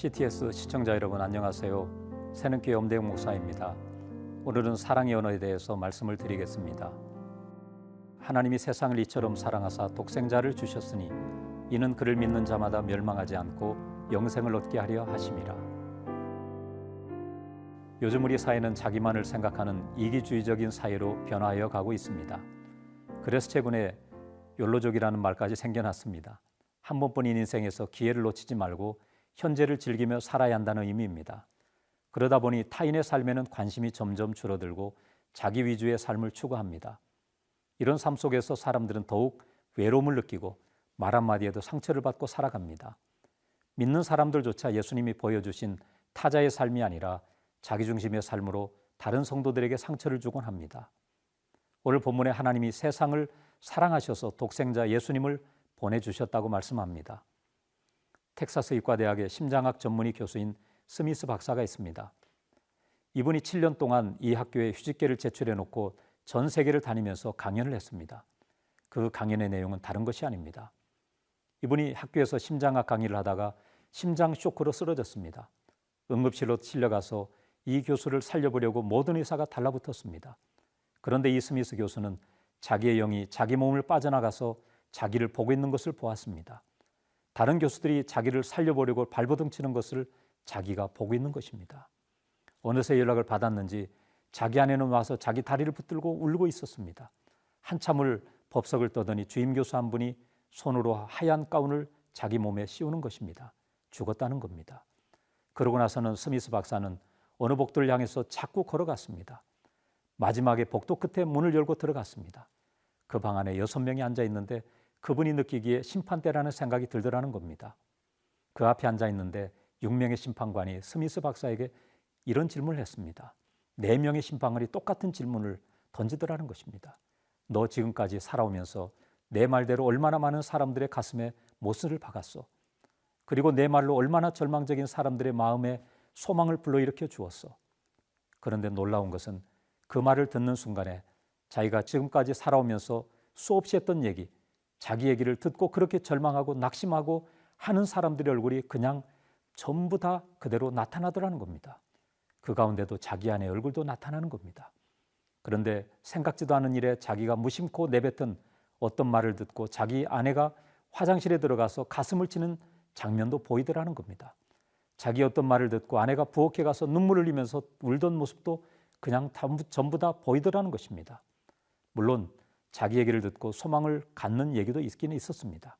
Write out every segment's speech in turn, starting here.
CTS 시청자 여러분 안녕하세요. 새는교회 엄대영 목사입니다. 오늘은 사랑의 언어에 대해서 말씀을 드리겠습니다. 하나님이 세상을 이처럼 사랑하사 독생자를 주셨으니 이는 그를 믿는 자마다 멸망하지 않고 영생을 얻게 하려 하심이라. 요즘 우리 사회는 자기만을 생각하는 이기주의적인 사회로 변화하여 가고 있습니다. 그래서 최근에 욜로족이라는 말까지 생겨났습니다. 한 번뿐인 인생에서 기회를 놓치지 말고 현재를 즐기며 살아야 한다는 의미입니다. 그러다 보니 타인의 삶에는 관심이 점점 줄어들고 자기 위주의 삶을 추구합니다. 이런 삶 속에서 사람들은 더욱 외로움을 느끼고 말 한마디에도 상처를 받고 살아갑니다. 믿는 사람들조차 예수님이 보여주신 타자의 삶이 아니라 자기중심의 삶으로 다른 성도들에게 상처를 주곤 합니다. 오늘 본문에 하나님이 세상을 사랑하셔서 독생자 예수님을 보내주셨다고 말씀합니다. 텍사스 의과대학의 심장학 전문의 교수인 스미스 박사가 있습니다. 이분이 7년 동안 이 학교에 휴직계를 제출해 놓고 전 세계를 다니면서 강연을 했습니다. 그 강연의 내용은 다른 것이 아닙니다. 이분이 학교에서 심장학 강의를 하다가 심장 쇼크로 쓰러졌습니다. 응급실로 실려가서 이 교수를 살려보려고 모든 의사가 달라붙었습니다. 그런데 이 스미스 교수는 자기의 영이 자기 몸을 빠져나가서 자기를 보고 있는 것을 보았습니다. 다른 교수들이 자기를 살려보려고 발버둥 치는 것을 자기가 보고 있는 것입니다. 어느새 연락을 받았는지 자기 안에는 와서 자기 다리를 붙들고 울고 있었습니다. 한참을 법석을 떠더니 주임 교수 한 분이 손으로 하얀 가운을 자기 몸에 씌우는 것입니다. 죽었다는 겁니다. 그러고 나서는 스미스 박사는 어느 복도를 향해서 자꾸 걸어갔습니다. 마지막에 복도 끝에 문을 열고 들어갔습니다. 그 방 안에 여섯 명이 앉아 있는데 그분이 느끼기에 심판대라는 생각이 들더라는 겁니다. 그 앞에 앉아 있는데 6명의 심판관이 스미스 박사에게 이런 질문을 했습니다. 4명의 심판관이 똑같은 질문을 던지더라는 것입니다. 너 지금까지 살아오면서 내 말대로 얼마나 많은 사람들의 가슴에 못을 박았어. 그리고 내 말로 얼마나 절망적인 사람들의 마음에 소망을 불러일으켜 주었어. 그런데 놀라운 것은 그 말을 듣는 순간에 자기가 지금까지 살아오면서 수없이 했던 얘기, 자기 얘기를 듣고 그렇게 절망하고 낙심하고 하는 사람들의 얼굴이 그냥 전부 다 그대로 나타나더라는 겁니다. 그 가운데도 자기 안의 얼굴도 나타나는 겁니다. 그런데 생각지도 않은 일에 자기가 무심코 내뱉은 어떤 말을 듣고 자기 아내가 화장실에 들어가서 가슴을 치는 장면도 보이더라는 겁니다. 자기 어떤 말을 듣고 아내가 부엌에 가서 눈물을 흘리면서 울던 모습도 그냥 전부 다 보이더라는 것입니다. 물론 자기 얘기를 듣고 소망을 갖는 얘기도 있기는 있었습니다.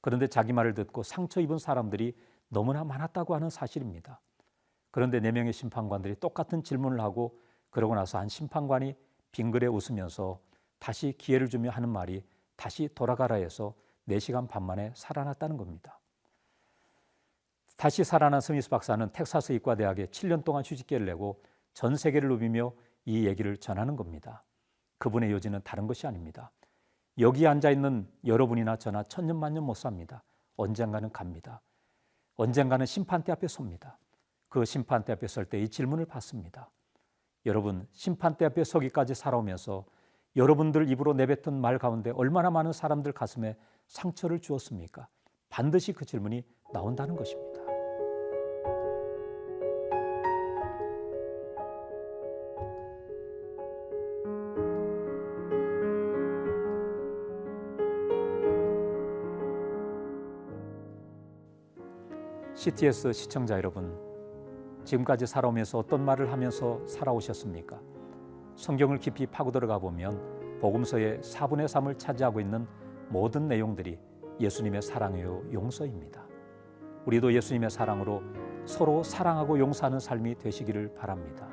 그런데 자기 말을 듣고 상처 입은 사람들이 너무나 많았다고 하는 사실입니다. 그런데 네 명의 심판관들이 똑같은 질문을 하고 그러고 나서 한 심판관이 빙그레 웃으면서 다시 기회를 주며 하는 말이 다시 돌아가라 해서 4시간 반 만에 살아났다는 겁니다. 다시 살아난 스미스 박사는 텍사스 의과대학에 7년 동안 휴직계를 내고 전 세계를 누비며 이 얘기를 전하는 겁니다. 그분의 요지는 다른 것이 아닙니다. 여기 앉아 있는 여러분이나 저나 천년만년 못 삽니다. 언젠가는 갑니다. 언젠가는 심판대 앞에 섭니다. 그 심판대 앞에 설 때 이 질문을 받습니다. 여러분, 심판대 앞에 서기까지 살아오면서 여러분들 입으로 내뱉은 말 가운데 얼마나 많은 사람들 가슴에 상처를 주었습니까? 반드시 그 질문이 나온다는 것입니다. CTS 시청자 여러분, 지금까지 살아오면서 어떤 말을 하면서 살아오셨습니까? 성경을 깊이 파고 들어가 보면 복음서의 4분의 3을 차지하고 있는 모든 내용들이 예수님의 사랑이요 용서입니다. 우리도 예수님의 사랑으로 서로 사랑하고 용서하는 삶이 되시기를 바랍니다.